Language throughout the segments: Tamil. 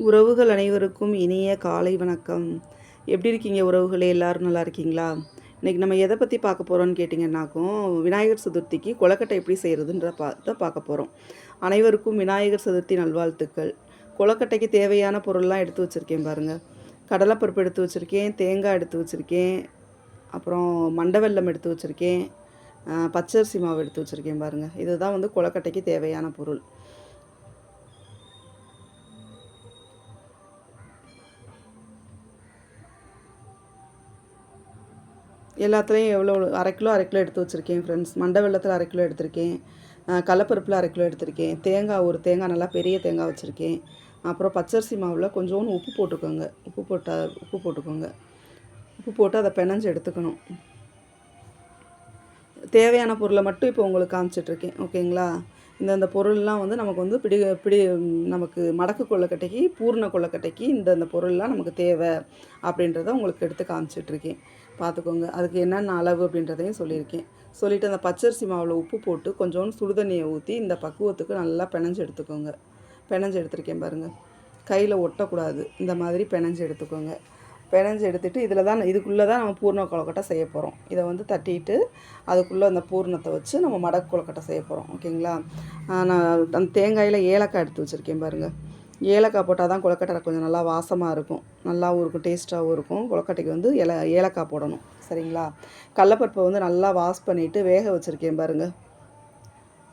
உறவுகள் அனைவருக்கும் இனிய காலை வணக்கம். எப்படி இருக்கீங்க உறவுகளே? எல்லாரும் நல்லா இருக்கீங்களா? இன்றைக்கி நம்ம எதை பற்றி பார்க்க போகிறோன்னு கேட்டிங்கன்னாக்கும் விநாயகர் சதுர்த்திக்கு கொலக்கட்டை எப்படி செய்கிறதுன்ற பா பார்க்க போகிறோம் அனைவருக்கும் விநாயகர் சதுர்த்தி நல்வாழ்த்துக்கள். கொலக்கட்டைக்கு தேவையான பொருள்லாம் எடுத்து வச்சுருக்கேன் பாருங்கள் கடலைப்பருப்பு எடுத்து வச்சுருக்கேன் தேங்காய் எடுத்து வச்சுருக்கேன் அப்புறம் மண்டவெல்லம் எடுத்து வச்சுருக்கேன் பச்சரிசி மாவு எடுத்து வச்சுருக்கேன் பாருங்கள் இதுதான் வந்து கொலக்கட்டைக்கு தேவையான பொருள். எல்லாத்துலேயும் எவ்வளோ அரை கிலோ அரை கிலோ எடுத்து வச்சுருக்கேன் ஃப்ரெண்ட்ஸ் மண்டை வெள்ளத்தில் அரை கிலோ எடுத்திருக்கேன். கடலப்பருப்பில் அரை கிலோ எடுத்திருக்கேன். தேங்காய் ஒரு தேங்காய் நல்லா பெரிய தேங்காய் வச்சுருக்கேன். அப்புறம் பச்சரிசி மாவில் கொஞ்சோண்டு உப்பு போட்டுக்கோங்க. உப்பு போட்டால் உப்பு போட்டுக்கோங்க. உப்பு போட்டு அதை பிணைஞ்சு எடுத்துக்கணும். தேவையான பொருளை மட்டும் இப்போ உங்களுக்கு காமிச்சிட்ருக்கேன் ஓகேங்களா? இந்தந்த பொருள்லாம் வந்து நமக்கு வந்து பிடி பிடி நமக்கு மடக்கு கொள்ளக்கட்டைக்கு பூர்ண கொள்ளக்கட்டைக்கு இந்தந்த பொருள்லாம் நமக்கு தேவை அப்படின்றத உங்களுக்கு எடுத்து காமிச்சிட்ருக்கேன். பார்த்துக்கோங்க அதுக்கு என்னென்ன அளவு அப்படின்றதையும் சொல்லியிருக்கேன். சொல்லிவிட்டு அந்த பச்சரிசி மாவில் உப்பு போட்டு கொஞ்சோண்டு சுடுதண்ணியை ஊற்றி இந்த பக்குவத்துக்கு நல்லா பிணைஞ்சு எடுத்துக்கோங்க. பிணைஞ்சு எடுத்துருக்கேன் பாருங்கள் கையில் ஒட்டக்கூடாது. இந்த மாதிரி பிணைஞ்சு எடுத்துக்கோங்க. பிணைஞ்சு எடுத்துகிட்டு இதில் தான் இதுக்குள்ளே தான் நம்ம பூர்ண கொழுக்கட்டை செய்ய போகிறோம். இதை வந்து தட்டிட்டு அதுக்குள்ளே அந்த பூர்ணத்தை வச்சு நம்ம மடக்கு கொழுக்கட்டை செய்ய போகிறோம். ஓகேங்களா? நான் அந்த தேங்காயில் ஏலக்காய் எடுத்து வச்சுருக்கேன் பாருங்கள் ஏலக்காய் போட்டால் தான் கொழுக்கட்டை கொஞ்சம் நல்லா வாசமாக இருக்கும். நல்லாவும் இருக்கும் டேஸ்ட்டாகவும் இருக்கும். கொழுக்கட்டைக்கு வந்து ஏல ஏலக்காய் போடணும். சரிங்களா? கடலப்பருப்பை வந்து நல்லா வாஷ் பண்ணிவிட்டு வேக வச்சுருக்கேன் பாருங்கள்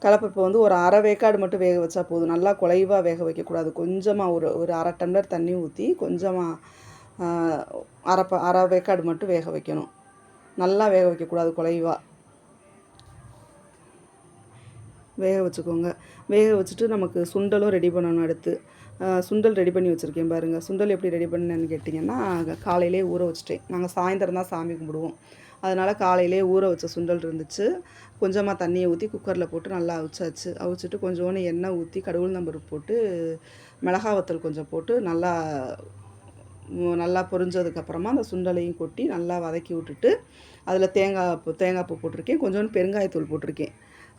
கடலப்பருப்பை வந்து ஒரு அரை வேக்காடு மட்டும் வேக வச்சா போதும். நல்லா குலைவாக வேக வைக்கக்கூடாது. கொஞ்சமாக ஒரு ஒரு அரை டம்ளர் தண்ணி ஊற்றி கொஞ்சமாக அரை ப அரை வேக்காடு மட்டும் வேக வைக்கணும். நல்லா வேக வைக்கக்கூடாது குலைவாக வேக வச்சுக்கோங்க. வேக வச்சுட்டு நமக்கு சுண்டலும் ரெடி பண்ணணும் அடுத்து. சுண்டல் ரெடி பண்ணி வச்சுருக்கேன் பாருங்கள் சுண்டல் எப்படி ரெடி பண்ணேன்னு கேட்டிங்கன்னா காலையிலே ஊற வச்சுட்டேன். நாங்கள் சாயந்தரம் தான் சாமி கும்பிடுவோம். அதனால் காலையிலே ஊற வச்ச சுண்டல் இருந்துச்சு. கொஞ்சமாக தண்ணியை ஊற்றி குக்கரில் போட்டு நல்லா அவிச்சாச்சு. அவிச்சிட்டு கொஞ்சோண்டு எண்ணெய் ஊற்றி கடவுள் நம்பர் போட்டு மிளகா வத்தல் கொஞ்சம் போட்டு நல்லா நல்லா பொரிஞ்சதுக்கப்புறமா அந்த சுண்டலையும் கொட்டி நல்லா வதக்கி விட்டுட்டு அதில் தேங்காய் பூ தேங்காய் பூ போட்டிருக்கேன். கொஞ்சோண்டு பெருங்காயத்தூள் போட்டிருக்கேன்.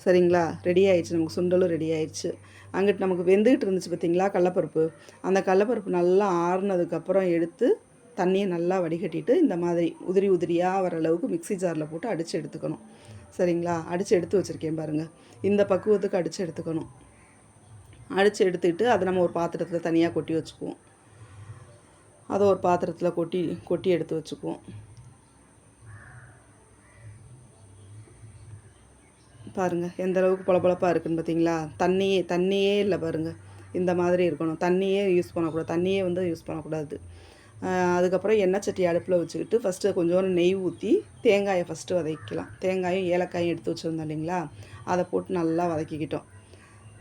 சரிங்களா? ரெடி ஆயிடுச்சு. நமக்கு சுண்டலும் ரெடி ஆயிடுச்சு. அங்கிட்டு நமக்கு வெந்துக்கிட்டு இருந்துச்சு பார்த்தீங்களா கடலப்பருப்பு? அந்த கடலப்பருப்பு நல்லா ஆறுனதுக்கப்புறம் எடுத்து தண்ணியை நல்லா வடிகட்டிட்டு இந்த மாதிரி உதிரி உதிரியாக வர அளவுக்கு மிக்ஸி ஜாரில் போட்டு அடித்து எடுத்துக்கணும். சரிங்களா? அடித்து எடுத்து வச்சுருக்கேன் பாருங்கள் இந்த பக்குவத்துக்கு அடித்து எடுத்துக்கணும். அடித்து எடுத்துக்கிட்டு அதை நம்ம ஒரு பாத்திரத்தில் தனியாக கொட்டி வச்சுக்குவோம். அதை ஒரு பாத்திரத்தில் கொட்டி கொட்டி எடுத்து வச்சுக்குவோம். பாருங்கள் எந்த அளவுக்கு பளபளப்பாக இருக்குன்னு பார்த்தீங்களா தண்ணியே தண்ணியே இல்லை பாருங்கள் இந்த மாதிரி இருக்கணும். தண்ணியே யூஸ் பண்ணக்கூடாது. தண்ணியே வந்து யூஸ் பண்ணக்கூடாது. அதுக்கப்புறம் எண்ணெய் சட்டி அடுப்பில் வச்சுக்கிட்டு ஃபஸ்ட்டு கொஞ்சோண்டு நெய் ஊற்றி தேங்காயை ஃபஸ்ட்டு வதக்கிக்கலாம். தேங்காயும் ஏலக்காயும் எடுத்து வச்சுருந்தோம் இல்லைங்களா? அதை போட்டு நல்லா வதக்கிக்கிட்டோம்.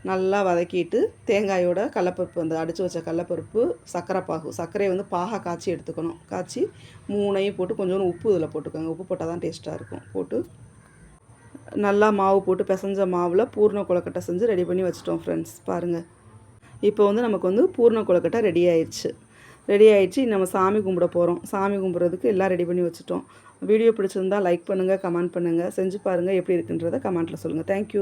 நல்லா வதக்கிட்டு தேங்காயோட கடலப்பருப்பு அந்த அடித்து வச்ச கடலப்பருப்பு சர்க்கரை பாகு சர்க்கரையை வந்து பாகா காய்ச்சி எடுத்துக்கணும். காய்ச்சி மூணையும் போட்டு கொஞ்சோண்டு உப்பு இதில் போட்டுக்கோங்க. உப்பு போட்டால் தான் டேஸ்ட்டாக இருக்கும். போட்டு நல்லா மாவு போட்டு பிசைஞ்ச மாவில் பூர்ண கொழுக்கட்டை செஞ்சு ரெடி பண்ணி வச்சிட்டோம் ஃப்ரெண்ட்ஸ் பாருங்கள் இப்போ வந்து நமக்கு வந்து பூர்ண கொழுக்கட்டை ரெடி ஆயிடுச்சு. ரெடி ஆயிடுச்சு. நம்ம சாமி கும்பிட போகிறோம் சாமி கும்பிட்றதுக்கு எல்லாம் ரெடி பண்ணி வச்சுட்டோம். வீடியோ பிடிச்சிருந்தா லைக் பண்ணுங்கள் கமெண்ட் பண்ணுங்கள் செஞ்சு பாருங்கள் எப்படி இருக்குன்றதை கமெண்ட்டில் சொல்லுங்கள் தேங்க்யூ